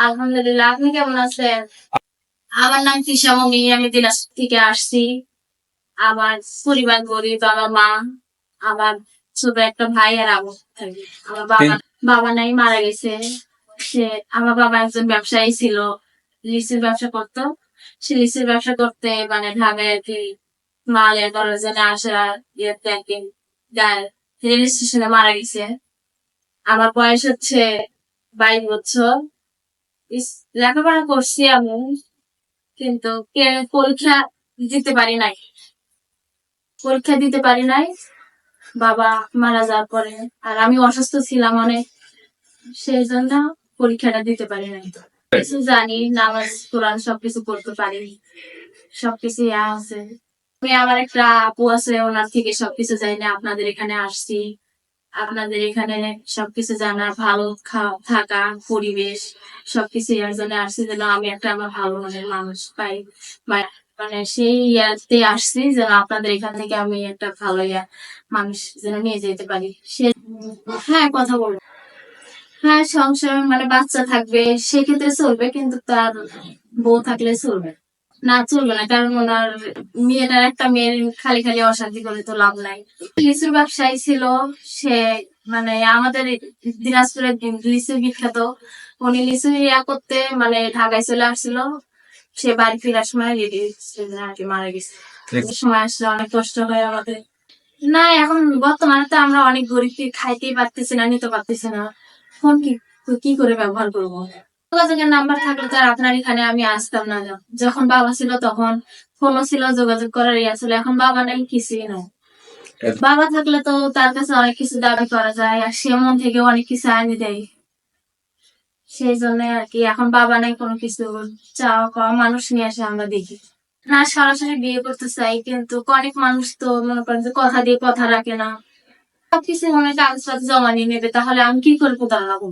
আলহামদুলিল্লাহ আপনি কেমন আছেন? আমার নাম কৃষামণি আমি দিনাজপুর থেকে আসছি। আমার পরিবার গরিব আমার মা আমার ছোট একটা ভাই আর আমি। থাকি। আমার বাবা বাবা নাই মারা গেছে। সে আমার বাবা একজন ব্যবসায়ী ছিল। লিচুর ব্যবসা করতো। সে লিচুর ব্যবসা করতে মানে ঢাকায় আর কি মালের দরজানে আসা ইয়েতে আর কি রেল স্টেশনে মারা গেছে। আমার বয়স হচ্ছে বাইশ বছর। লেখাপড়া করছি আমি, কিন্তু পরীক্ষা দিতে পারি নাই। পরীক্ষা দিতে পারি নাই, বাবা মারা যাওয়ার পরে। আর আমি অসুস্থ ছিলাম অনেক, সেই জন্য পরীক্ষাটা দিতে পারি নাই। কিছু জানি, নামাজ, কোরআন সবকিছু পড়তে পারি। সবকিছু ইয়া আছে। আমি আমার একটা আপু আছে, ওনার থেকে সবকিছু জানি আপনাদের এখানে আসছি। আপনাদের এখানে সবকিছু জানার ভালো থাকা, পরিবেশ, সবকিছু ইয়ার জন্য আসছি যেন আমি একটা আমার ভালো মনের মানুষ পাই। মানে সেই ইয়াতে আসছি যেন আপনাদের এখান থেকে আমি একটা ভালো ইয়া মানুষ যেন নিয়ে যেতে পারি। সে হ্যাঁ কথা বলব হ্যাঁ সংসার মানে বাচ্চা থাকবে, সেক্ষেত্রে চলবে, কিন্তু তার বউ থাকলে চলবে না চলবে না কারণ ওনার মেয়েটার একটা মেয়ের খালি খালি অশান্তি করে তো লাভ নাই। লিচুর ব্যবসায়ী ছিল সে মানে আমাদের দিনাজপুরের লিচু বিখ্যাত। উনি লিচু ইয়া করতে মানে ঢাকায় চলে আসছিল। সে বাড়ি ফেরার সময় আর কি মারা গেছে। সময় আসলে অনেক কষ্ট হয় আমাদের। না এখন বর্তমানে তো আমরা অনেক গরিব খাইতেই পারতেছি না নিতে পারতেছি না। ফোন কি কি করে ব্যবহার করব? যোগাযোগের নাম্বার থাকলে তো আর আপনার এখানে আমি আসতাম না। যখন বাবা ছিল তখন ফোনও ছিল যোগাযোগ করার ইয়া ছিল। এখন বাবা নাই কিছুই নাই। বাবা থাকলে তো তার কাছে অনেক কিছু দাবি করা যায় আর সে মন থেকে অনেক কিছু আনি দেয়। সেই জন্য আর কি এখন বাবা নাই কোনো কিছু চাওয়া পাওয়া মানুষ নিয়ে আসে আমরা দেখি। না সরাসরি বিয়ে করতে চাই কিন্তু অনেক মানুষ তো মনে করেন যে কথা দিয়ে কথা রাখে না। সবকিছু মনে হয় কাগজপত্র জমা নিয়ে নেবে তাহলে আমি কি করব? করব